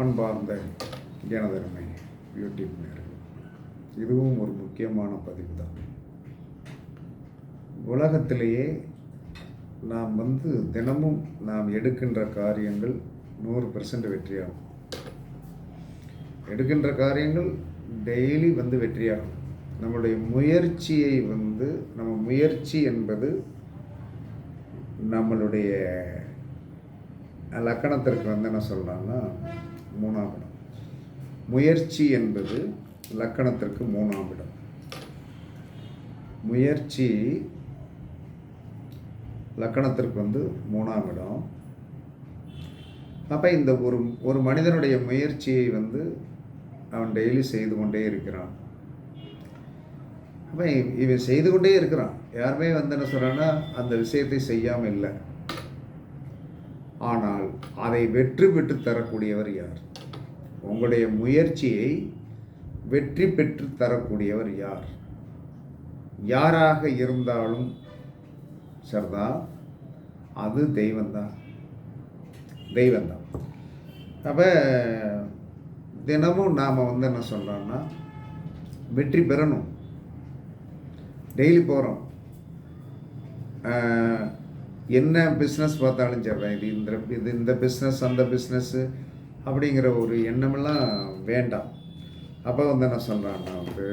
அன்பார்ந்த எனதருமை யூடியூப் நேர்கள் இதுவும் ஒரு முக்கியமான பதிவு தான். உலகத்திலேயே நாம் வந்து தினமும் நாம் எடுக்கின்ற காரியங்கள் நூறு பெர்சன்ட் வெற்றியாகும். எடுக்கின்ற காரியங்கள் டெய்லி வந்து வெற்றியாகும். நம்மளுடைய முயற்சியை வந்து நம்ம முயற்சி என்பது நம்மளுடைய லக்கணத்திற்கு வந்து என்ன சொல்கிறாங்கன்னா மூணாம் இடம். முயற்சி என்பது லக்கணத்திற்கு மூணாம் இடம். முயற்சி லக்கணத்திற்கு வந்து மூணாம் இடம். அப்போ இந்த ஒரு ஒரு மனிதனுடைய முயற்சியை வந்து அவன் டெய்லி செய்து கொண்டே இருக்கிறான். அப்போ இவன் செய்து கொண்டே இருக்கிறான். யாருமே வந்து என்ன சொல்கிறான்னா அந்த விஷயத்தை செய்யாமல் இல்லை. ஆனால் அதை வெற்றி பெற்று தரக்கூடியவர் யார்? உங்களுடைய முயற்சியை வெற்றி பெற்று தரக்கூடியவர் யார்? யாராக இருந்தாலும் சரிதா அது தெய்வந்தான் தெய்வந்தான் அப்போ தினமும் நாம் வந்து என்ன சொல்கிறோன்னா வெற்றி பெறணும். டெய்லி போகிறோம் என்ன பிஸ்னஸ் பார்த்தாலும் சொல்கிறேன் இது இந்த இது இந்த பிஸ்னஸ் அந்த பிஸ்னஸ்ஸு அப்படிங்கிற ஒரு எண்ணமெல்லாம் வேண்டாம். அப்போ வந்து என்ன சொல்கிறான்னா வந்து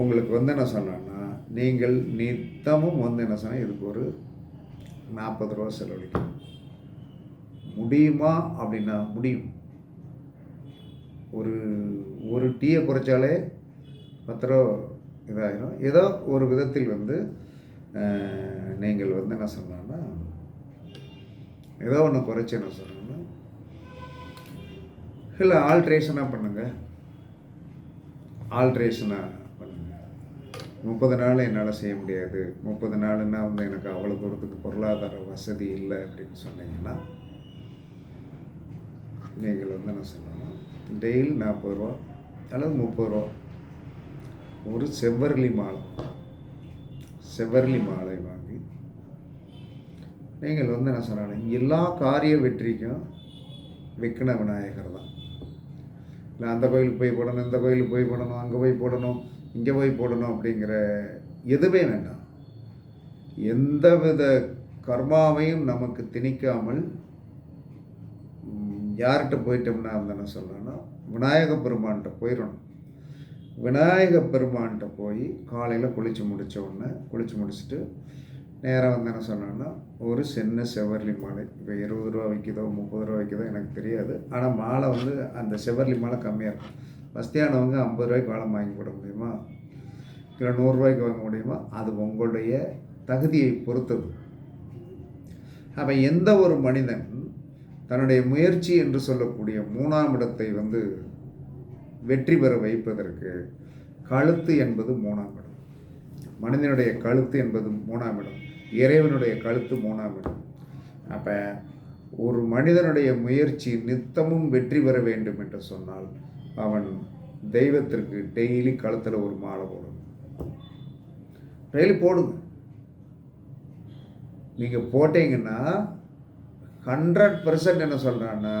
உங்களுக்கு வந்து என்ன சொல்கிறேன்னா நீங்கள் நித்தமும் வந்து என்ன சொன்னால் இதுக்கு ஒரு நாற்பது ரூபா செலவழிக்கணும். முடியுமா அப்படின்னா முடியும். ஒரு ஒரு டீயை குறைச்சாலே பத்து ரூபா இதாகிடும் ஏதோ ஒரு விதத்தில் வந்து நீங்கள் வந்து என்ன சொல்லலாம்னா ஏதோ ஒன்று குறைச்சி என்ன சொல்லணும்னா இல்லை ஆல்ட்ரேஷனாக பண்ணுங்கள் ஆல்ட்ரேஷனாக பண்ணுங்கள் முப்பது நாள் என்னால் செய்ய முடியாது. முப்பது நாளுன்னா வந்து எனக்கு அவ்வளோ தூரத்துக்கு பொருளாதார வசதி இல்லை அப்படின்னு சொன்னீங்கன்னா நீங்கள் வந்து என்ன சொல்லணும் டெய்லி நாற்பது ரூபா அல்லது முப்பது ரூபா. ஒரு செவ்வரளி மாலை. செவ்வரளி மாலை வாங்கி நீங்கள் வந்து என்ன சொல்லணும் எல்லா காரிய வெற்றிக்கும் விக்ன விநாயகர் தான். இல்லை அந்த கோயிலுக்கு போய் போடணும் இந்த கோயிலுக்கு போய் போடணும் அங்கே போய் போடணும் இங்கே போய் போடணும் அப்படிங்கிற எதுவுமே வேண்டாம். எந்தவித கர்மாவையும் நமக்கு திணிக்காமல் யார்கிட்ட போயிட்டோம்னா வந்து என்ன சொல்லணும்னா விநாயக பெருமான்கிட்ட போயிடணும். விநாயக பெருமான்கிட்ட போய் காலையில் குளித்து முடித்த உடனே குளித்து முடிச்சுட்டு நேராக வந்து என்ன சொன்னோன்னா ஒரு சின்ன செவர்லி மாலை. இப்போ இருபது ரூபா விற்கிதோ முப்பது ரூபா விற்கிதோ எனக்கு தெரியாது. ஆனால் மாலை வந்து அந்த செவர்லி மாலை கம்மியாக இருக்கும். வசதியானவங்க ஐம்பது ரூபாய்க்கு வாழை வாங்கி போட முடியுமா? இல்லை நூறுரூவாய்க்கு வாங்க முடியுமா? அது உங்களுடைய தகுதியை பொறுத்தது. அப்போ எந்த ஒரு மனிதன் தன்னுடைய முயற்சி என்று சொல்லக்கூடிய மூணாம் இடத்தை வந்து வெற்றி பெற வைப்பதற்கு கழுத்து என்பது மூணாம் இடம். மனிதனுடைய கழுத்து என்பது மூணாம் இடம். இறைவனுடைய கழுத்து மூணாம் இடம். அப்போ ஒரு மனிதனுடைய முயற்சி நித்தமும் வெற்றி பெற வேண்டும் என்று சொன்னால் அவன் தெய்வத்திற்கு டெய்லி கழுத்தில் ஒரு மாலை போடணும். டெய்லி போடுங்க. நீங்கள் போட்டீங்கன்னா ஹண்ட்ரட் பர்சன்ட் என்ன சொல்கிறான்னா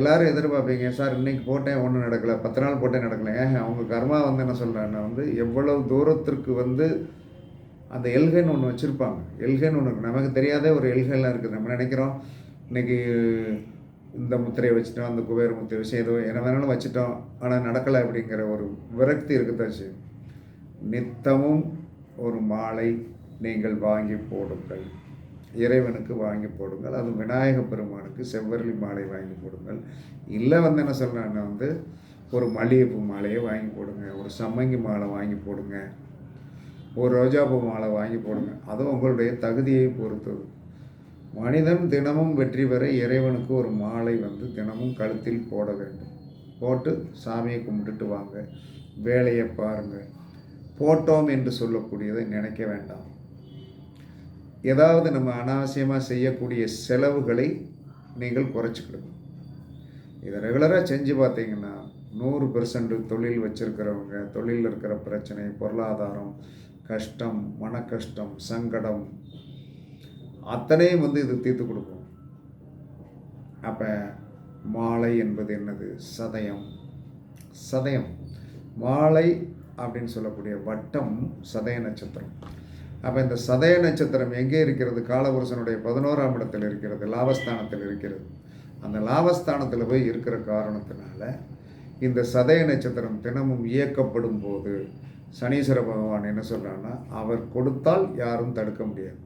எல்லாரும் எதிர்பார்ப்பீங்க சார் இன்னைக்கு போட்டேன் ஒன்றும் நடக்கலை பத்து நாள் போட்டேன் நடக்கலை. ஏன் அவங்க கர்மா வந்து என்ன சொல்கிறாங்கன்னா வந்து எவ்வளவு தூரத்திற்கு வந்து அந்த எல்கைன்னு ஒன்று வச்சுருப்பாங்க. எல்கைன்னு ஒன்று நமக்கு தெரியாத ஒரு எல்கைலாம் இருக்குது நம்ம நினைக்கிறோம் இன்னைக்கு இந்த முத்திரையை வச்சுட்டோம் அந்த குபேர முத்திரை விஷயம் ஏதோ என்ன வேணாலும் வச்சுட்டோம் ஆனால் நடக்கலை அப்படிங்கிற ஒரு விரக்தி இருக்குதாச்சு. நித்தமும் ஒரு மாலை நீங்கள் வாங்கி போடுங்கள். இறைவனுக்கு வாங்கி போடுங்கள். அது விநாயக பெருமானுக்கு செவ்வரளி மாலை வாங்கி போடுங்கள். இல்லை வந்து என்ன சொல்கிறாங்கன்னா வந்து ஒரு மல்லிகைப்பூ மாலையை வாங்கி போடுங்க. ஒரு சம்மங்கி மாலை வாங்கி போடுங்க. ஒரு ரோஜாப்பூ மாலை வாங்கி போடுங்க. அது உங்களுடைய தகுதியை பொறுத்தது. மனிதன் தினமும் வெற்றி பெற இறைவனுக்கு ஒரு மாலை வந்து தினமும் கழுத்தில் போட வேண்டும். போட்டு சாமியை கும்பிட்டுட்டு வாங்க. வேலையை பாருங்கள் போட்டோம் என்று சொல்லக்கூடியதை நினைக்க வேண்டாம். ஏதாவது நம்ம அனாவசியமாக செய்யக்கூடிய செலவுகளை நீங்கள் குறைச்சிக்கிடுங்க. இதை ரெகுலராக செஞ்சு பார்த்தீங்கன்னா நூறு பெர்சன்ட் தொழில் வச்சுருக்கிறவங்க தொழிலில் இருக்கிற பிரச்சனை பொருளாதாரம் கஷ்டம் மன கஷ்டம் சங்கடம் அத்தனையும் வந்து இது தீர்த்து கொடுக்கும். அப்போ மாலை என்பது என்னது? சதயம். சதயம். மாலை அப்படின்னு சொல்லக்கூடிய வட்டம் சதய நட்சத்திரம். அப்போ இந்த சதய நட்சத்திரம் எங்கே இருக்கிறது? காலபுருஷனுடைய பதினோராம் இடத்தில் இருக்கிறது லாபஸ்தானத்தில் இருக்கிறது. அந்த லாபஸ்தானத்தில் போய் இருக்கிற காரணத்தினால இந்த சதய நட்சத்திரம் தினமும் இயக்கப்படும் போது சனீஸ்வர பகவான் என்ன சொல்கிறான்னா அவர் கொடுத்தால் யாரும் தடுக்க முடியாது.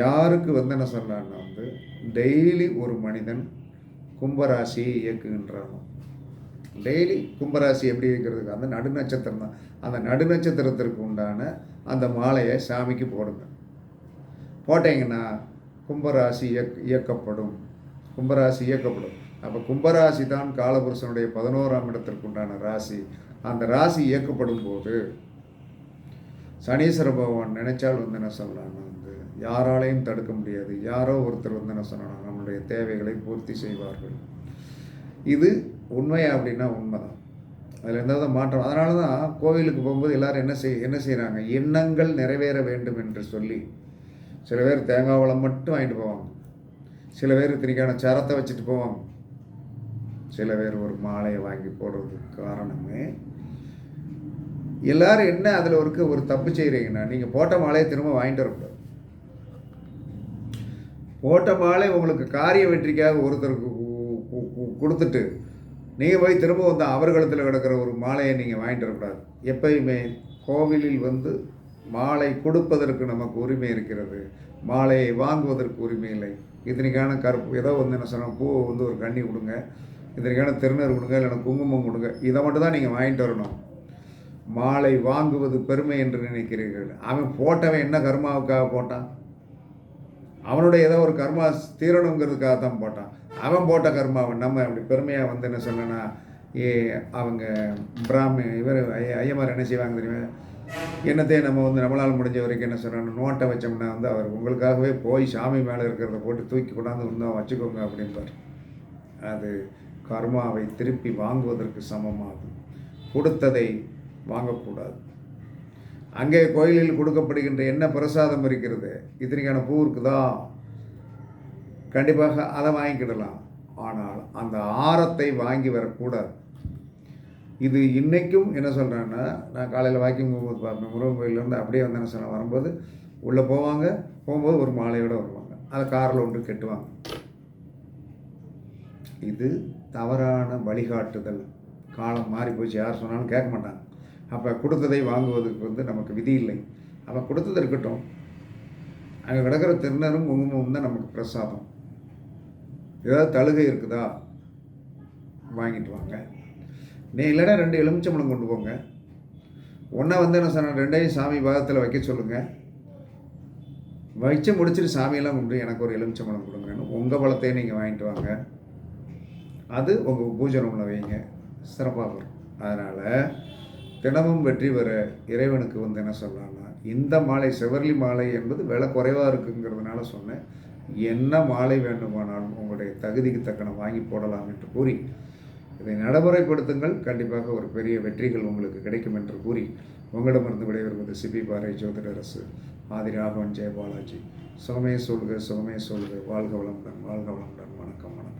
யாருக்கு வந்து என்ன சொல்கிறான்னா வந்து டெய்லி ஒரு மனிதன் கும்பராசியை இயக்குகின்றானோ. டெய்லி கும்பராசி எப்படி இருக்கிறதுக்கு அந்த நடு நட்சத்திரம் தான். அந்த நடு நட்சத்திரத்திற்கு உண்டான அந்த மாலையை சாமிக்கு போடுங்க. போட்டிங்கன்னா கும்பராசி இயக் இயக்கப்படும். கும்பராசி இயக்கப்படும். அப்போ கும்பராசி தான் காலபுருஷனுடைய பதினோராம் இடத்திற்கு உண்டான ராசி. அந்த ராசி இயக்கப்படும் போது சனீஸ்வர பகவான் நினைச்சால் வந்து என்ன சொல்லலாம்னா வந்து யாராலையும் தடுக்க முடியாது. யாரோ ஒருத்தர் வந்து என்ன சொல்லலாம் நம்மளுடைய தேவைகளை பூர்த்தி செய்வார்கள். இது உண்மையா அப்படின்னா உண்மைதான். அதில் எந்த வித மாற்றம். அதனால தான் கோவிலுக்கு போகும்போது எல்லோரும் என்ன செய் என்ன செய்கிறாங்க எண்ணங்கள் நிறைவேற வேண்டும் என்று சொல்லி சில பேர் தேங்காய் வளம் மட்டும் வாங்கிட்டு போவாங்க. சில பேர் திரிக்கான சரத்தை வச்சுட்டு போவாங்க. சில பேர் ஒரு மாலையை வாங்கி போடுறதுக்கு காரணமே எல்லாரும் என்ன அதில் இருக்க ஒரு தப்பு செய்கிறீங்கன்னா நீங்கள் போட்ட மாலையை திரும்ப வாங்கிட்டு வரக்கூடாது. போட்ட மாலை உங்களுக்கு காரிய வெற்றிக்காக ஒருத்தருக்கு கொடுத்துட்டு நீங்கள் போய் திரும்ப வந்து அவர்களிடத்தில் கிடக்கிற ஒரு மாலையை நீங்கள் வாங்கிட்டு வரக்கூடாது. எப்பயுமே கோவிலில் வந்து மாலை கொடுப்பதற்கு நமக்கு உரிமை இருக்கிறது. மாலையை வாங்குவதற்கு உரிமை இல்லை. இதனைக்கான கருப்பு ஏதோ வந்து என்ன சொன்னால் பூ வந்து ஒரு கண்ணி கொடுங்க. இத்தனைக்கான திருநர் கொடுங்க இல்லைன்னா குங்குமம் கொடுங்க. இதை மட்டும் தான் நீங்கள் வாங்கிட்டு வரணும். மாலை வாங்குவது பெருமை என்று நினைக்கிறீர்கள். அவன் போட்டவன் என்ன கர்மாவுக்காக போட்டான்? அவனுடைய ஏதோ ஒரு கர்மா தீரணுங்கிறதுக்காக தான் போட்டான். அவன் போட்ட கர்மாவன் நம்ம அப்படி பெருமையாக வந்து என்ன சொன்னேன்னா ஏ அவங்க பிராமி இவர் ஐயமார் என்ன செய்வாங்க தெரியுமா? என்னத்தையும் நம்ம வந்து நம்மளால் முடிஞ்ச வரைக்கும் என்ன சொல்கிறாங்க நோட்டை வச்சோம்னா வந்து அவர் உங்களுக்காகவே போய் சாமி மேலே இருக்கிறத போட்டு தூக்கி கொண்டாந்து இருந்தால் வச்சுக்கோங்க அப்படின்பார் அது கர்மாவை திருப்பி வாங்குவதற்கு சமமாகும். கொடுத்ததை வாங்கக்கூடாது. அங்கே கோயிலில் கொடுக்கப்படுகின்ற என்ன பிரசாதம் இருக்கிறது? இத்தனைக்கான பூ இருக்குதா? கண்டிப்பாக அதை வாங்கிக்கிடலாம். ஆனால் அந்த ஆரத்தை வாங்கி வரக்கூடாது. இது இன்றைக்கும் என்ன சொல்கிறேன்னா நான் காலையில் வாக்கிங் போகும்போது பார்ப்பேன். முருகன் கோயிலேருந்து அப்படியே வந்து என்ன வரும்போது உள்ளே போவாங்க. போகும்போது ஒரு மாலையோடு வருவாங்க. அதை காரில் ஒன்று கெட்டுவாங்க. இது தவறான வழிகாட்டுதல். காலம் மாறி போச்சு. யார் சொன்னாலும் கேட்க மாட்டாங்க. அப்போ கொடுத்ததை வாங்குவதற்கு வந்து நமக்கு விதி இல்லை. அப்போ கொடுத்தது இருக்கட்டும். அங்கே கிடக்கிற திருநரும் குங்குமமும் தான் நமக்கு பிரசாதம். ஏதாவது தழுகை இருக்குதா? வாங்கிட்டு வாங்க. நீ இல்லைன்னா ரெண்டு எலுமிச்சம்பழம் கொண்டு போங்க. ஒன்றா வந்து என்ன சொன்ன ரெண்டையும் சாமி பாகத்தில் வைக்க சொல்லுங்கள் வச்சு முடிச்சுட்டு சாமியெல்லாம் கும்பிட்டு எனக்கு ஒரு எலுமிச்சம்பழம் கொடுங்கன்னு உங்கள் பழத்தையும் நீங்கள் வாங்கிட்டு வாங்க. அது உங்கள் பூஜை ரூமில் வைங்க. சிறப்பாக வரும். அதனால் தினமும் வெற்றி பெற இறைவனுக்கு வந்து என்ன சொல்லலாம்னா இந்த மாலை செவர்லி மாலை என்பது விலை குறைவாக இருக்குங்கிறதுனால சொன்னேன். என்ன மாலை வேண்டுமானாலும் உங்களுடைய தகுதிக்கு தக்கன வாங்கி போடலாம் என்று கூறி இதை நடைமுறைப்படுத்துங்கள். கண்டிப்பாக ஒரு பெரிய வெற்றிகள் உங்களுக்கு கிடைக்கும் என்று கூறி உங்களிடமிருந்து விடைபெறுவது சிபி பாறை ஜோதிடரசு ஆதி ராகவன் ஜெயபாலாஜி சுகமே சொல்க சுகமே சொல்க. வாழ்க வளமுடன் வாழ்க வளமுடன். வணக்கம் வணக்கம்.